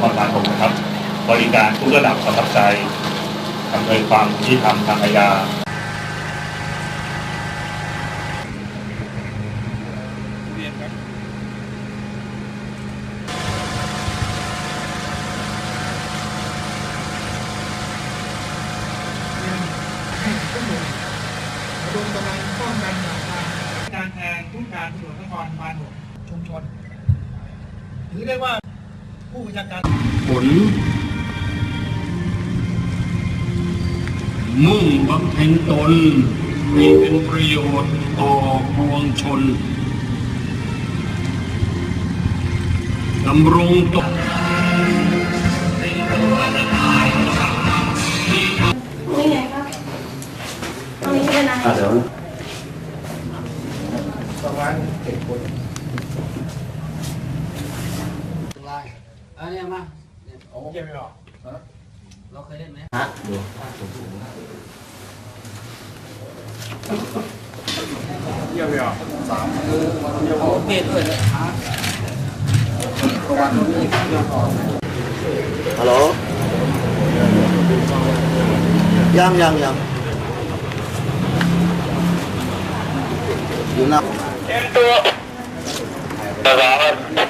ครบาลหกนะครับ บริการทุกระดับประทับใจอำนวยความยุติธรรมทางอาญาให้ทุกหน่วยรวมกำลังป้องกันปรารามการแทนผู้การตำรวจนครบาลหกชุมชนถือได้ว่า ผล มุ่งบำเพ็ญตนให้เป็นประโยชน์ต่อปวงชนดำรงตนนี่ไงครับตรงนี้เป็นอะไรอะเดี๋ยวประมาณเจ็ดคนายอันนี้มาเนี่ยโอ้เก็บไม่ออกเราเคยเล่นไหมฮะดูโอ้เบสด้วยเลยฮะฮัลโหลยังยังยังอยู่นะมา